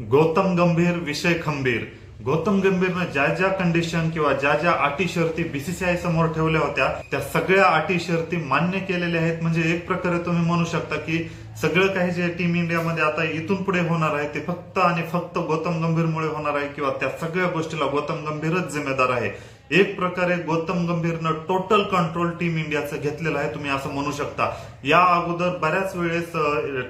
गौतम गंभीर विषय खंबीर. गौतम गंभीरनं ज्या ज्या कंडिशन किंवा ज्या ज्या अटी शर्ती बीसीसीआय समोर ठेवल्या होत्या त्या सगळ्या अटी शर्ती मान्य केलेल्या आहेत. म्हणजे एक प्रकारे तुम्ही म्हणू शकता की सगळं काही जे टीम इंडियामध्ये आता इथून पुढे होणार आहे ते फक्त आणि फक्त गौतम गंभीरमुळे होणार आहे किंवा त्या सगळ्या गोष्टीला गौतम गंभीरच जिम्मेदार आहे. एक प्रकारे गौतम गंभीरनं टोटल कंट्रोल टीम इंडियाचं घेतलेलं आहे तुम्ही असं म्हणू शकता. या अगोदर बऱ्याच वेळेस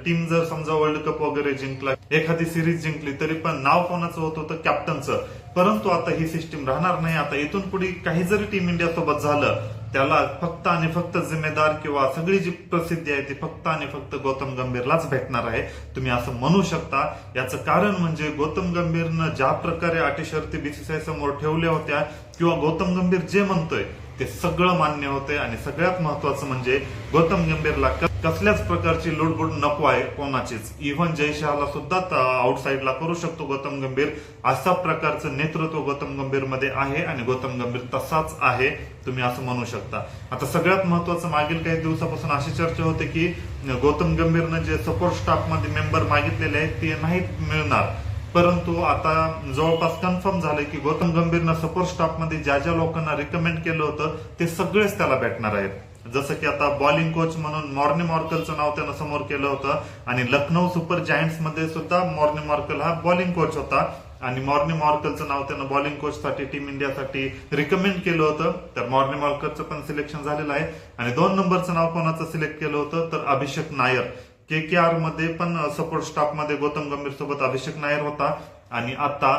टीम जर समजा वर्ल्ड कप वगैरे जिंकला एखादी सिरीज जिंकली तरी पण नाव कोणाचं होत होतं? कॅप्टनचं परंतु आता ही सिस्टीम राहणार नाही. आता इथून पुढे काही जरी टीम इंडिया सोबत झालं त्याला फक्त आणि फक्त जिम्मेदार किंवा सगळी जी प्रसिद्धी आहे ती फक्त आणि फक्त गौतम गंभीरलाच भेटणार आहे. तुम्ही असं म्हणू शकता. याचं कारण म्हणजे गौतम गंभीरनं ज्या प्रकारे अटी शर्ती बीसीसीआय समोर ठेवल्या होत्या किंवा गौतम गंभीर जे म्हणतोय ते सगळं मान्य होते आणि सगळ्यात महत्वाचं म्हणजे गौतम गंभीरला कसल्याच प्रकारची लुडबुड नको आहे कोणाचीच. इव्हन जयशहाला सुद्धा आउटसाईडला करू शकतो गौतम गंभीर. अशा प्रकारचं नेतृत्व गौतम गंभीरमध्ये आहे आणि गौतम गंभीर तसाच आहे तुम्ही असं म्हणू शकता. आता सगळ्यात महत्वाचं मागील काही दिवसापासून अशी चर्चा होते की गौतम गंभीरनं जे सपोर्ट स्टाफमध्ये मेंबर मागितलेले आहेत ते नाहीत मिळणार. परंतु आता जवळपास कन्फर्म झालं की गौतम गंभीरनं सपोर्ट स्टाफमध्ये ज्या ज्या लोकांना रिकमेंड केलं होतं ते सगळेच त्याला भेटणार आहेत. जसं की आता बॉलिंग कोच म्हणून मॉर्नी मॉर्कलचं नाव त्यानं समोर केलं होतं आणि लखनौ सुपर जायंट्समध्ये सुद्धा मॉर्नी मॉर्कल हा बॉलिंग कोच होता. आणि मॉर्नी मॉर्कलचं नाव त्यानं बॉलिंग कोचसाठी टीम इंडियासाठी रिकमेंड केलं होतं. तर मॉर्नी मॉर्कलचं पण सिलेक्शन झालेलं आहे. आणि दोन नंबरचं नाव कोणाचं सिलेक्ट केलं होतं? तर अभिषेक नायर. के के आरमध्ये पण सपोर्ट स्टाफमध्ये गौतम गंभीर सोबत अभिषेक नायर होता. आणि आता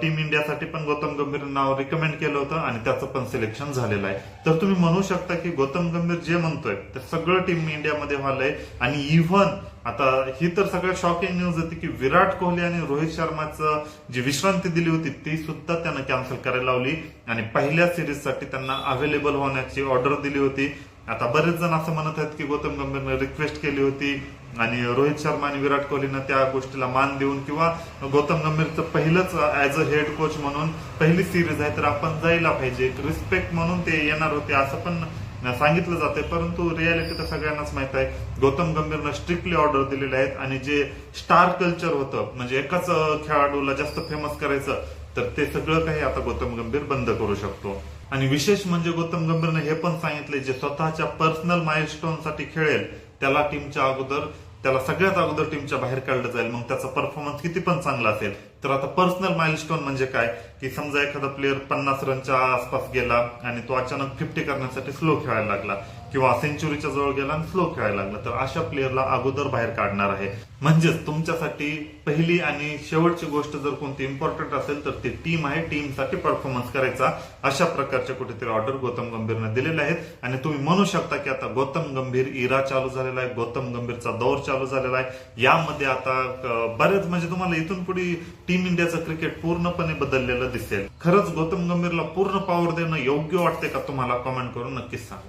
टीम इंडियासाठी पण गौतम गंभीर नाव रिकमेंड केलं होतं आणि त्याचं पण सिलेक्शन झालेलं आहे. तर तुम्ही म्हणू शकता की गौतम गंभीर जे म्हणतोय ते सगळं टीम इंडियामध्ये व्हायलंय आणि इव्हन आता ही तर सगळ्यात शॉकिंग न्यूज होती की विराट कोहली आणि रोहित शर्माचं जी विश्रांती दिली होती ती सुद्धा त्यांना कॅन्सल करायला लावली. आणि पहिल्या सिरीजसाठी त्यांना अवेलेबल होण्याची ऑर्डर दिली होती. आता बरेच जण असं म्हणत आहेत की गौतम गंभीरनं रिक्वेस्ट केली होती आणि रोहित शर्मा आणि विराट कोहलीनं त्या गोष्टीला मान देऊन किंवा गौतम गंभीरचं पहिलंच ऍज अ हेड कोच म्हणून पहिली सिरीज आहे तर आपण जायला पाहिजे. रिस्पेक्ट म्हणून ते येणार होते असं पण सांगितलं जाते परंतु रियालिटी तर सगळ्यांनाच माहीत आहे. गौतम गंभीरनं स्ट्रिक्टली ऑर्डर दिलेले आहेत आणि जे स्टार कल्चर होतं म्हणजे एकाच खेळाडूला जास्त फेमस करायचं तर ते सगळं काही आता गौतम गंभीर बंद करू शकतो. आणि विशेष म्हणजे गौतम गंभीरने हे पण सांगितले जे स्वतःच्या पर्सनल माइलस्टोनसाठी खेळेल त्याला टीमच्या अगोदर त्याला सगळ्यात अगोदर टीमच्या बाहेर काढलं जाईल. मग त्याचा परफॉर्मन्स किती पण चांगला असेल तर आता पर्सनल माइलस्टोन म्हणजे काय? की समजा एखादा प्लेअर पन्नास रनच्या आसपास गेला आणि तो अचानक फिफ्टी करण्यासाठी स्लो खेळायला लागला किंवा सेंचुरीच्या जवळ गेला आणि स्लो खेळायला लागला तर अशा प्लेअरला अगोदर बाहेर काढणार आहे. म्हणजेच तुमच्यासाठी पहिली आणि शेवटची गोष्ट जर कोणती इम्पॉर्टंट असेल तर ती टीम आहे टीमसाठी परफॉर्मन्स करायचा. अशा प्रकारच्या कुठेतरी ऑर्डर गौतम गंभीरने दिलेल्या आहेत. आणि तुम्ही म्हणू शकता की आता गौतम गंभीर इरा चालू झालेला आहे गौतम गंभीरचा दौर चालू झालेला आहे. यामध्ये आता बरेच म्हणजे तुम्हाला इथून पुढे टीम इंडियाचं क्रिकेट पूर्णपणे बदललेलं दिसेल. खरंच गौतम गंभीरला पूर्ण पॉवर देणं योग्य वाटते का तुम्हाला? कमेंट करून नक्कीच सांगा.